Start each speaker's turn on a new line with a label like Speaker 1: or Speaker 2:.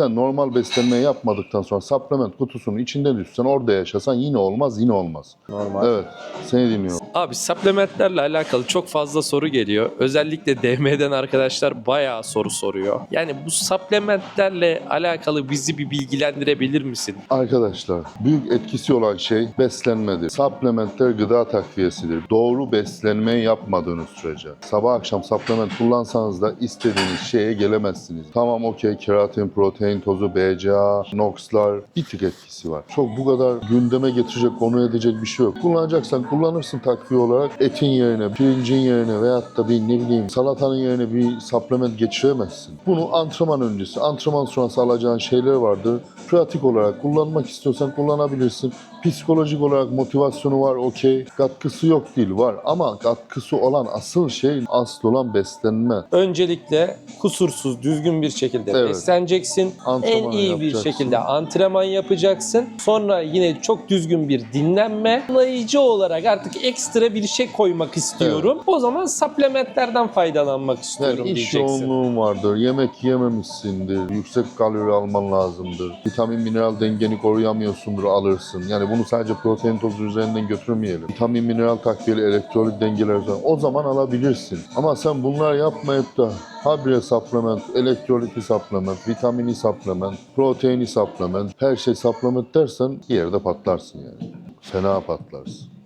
Speaker 1: Sen normal beslenme yapmadıktan sonra supplement kutusunun içinde düşsen orada yaşasan yine olmaz yine olmaz.
Speaker 2: Normal.
Speaker 1: Evet seni dinliyorum.
Speaker 3: Abi supplementlerle alakalı çok fazla soru geliyor. Özellikle DM'den arkadaşlar bayağı soru soruyor. Yani bu supplementlerle alakalı bizi bir bilgilendirebilir misin?
Speaker 1: Arkadaşlar büyük etkisi olan şey beslenmedir. Supplementler gıda takviyesidir. Doğru beslenme yapmadığınız sürece. Sabah akşam supplement kullansanız da istediğiniz şeye gelemezsiniz. Tamam okey keratin, protein tozu, BCA, NOX'lar bir tık etkisi var. Çok bu kadar gündeme getirecek, konu edecek bir şey yok. Kullanacaksan kullanırsın takviye olarak etin yerine, pirincin yerine veyahut da bir ne bileyim salatanın yerine bir supplement geçiremezsin. Bunu antrenman öncesi, antrenman sonrası alacağın şeyler vardır. Pratik olarak kullanmak istiyorsan kullanabilirsin. Psikolojik olarak motivasyonu var okey. Katkısı yok değil var ama katkısı olan asıl şey asıl olan beslenme.
Speaker 2: Öncelikle kusursuz, düzgün bir şekilde
Speaker 1: Evet.
Speaker 2: besleneceksin.
Speaker 1: Antrenman
Speaker 2: en iyi bir şekilde antrenman yapacaksın. Sonra yine çok düzgün bir dinlenme. Anlayıcı olarak artık ekstra bir şey koymak istiyorum. O zaman supplementlerden faydalanmak istiyorum
Speaker 1: Yani iş
Speaker 2: diyeceksin.
Speaker 1: yoğunluğun vardır, yemek yememişsindir, yüksek kalori alman lazımdır, vitamin mineral dengeni koruyamıyorsundur alırsın. Yani bunu sadece protein tozu üzerinden götürmeyelim. Vitamin mineral takviyeli elektrolit dengeleri falan. o zaman alabilirsin. Ama sen bunlar yapmayıp da habire supplement, elektroliti supplement, vitamini supplement, proteini supplement, her şey supplement dersen bir yerde patlarsın yani. Fena patlarsın.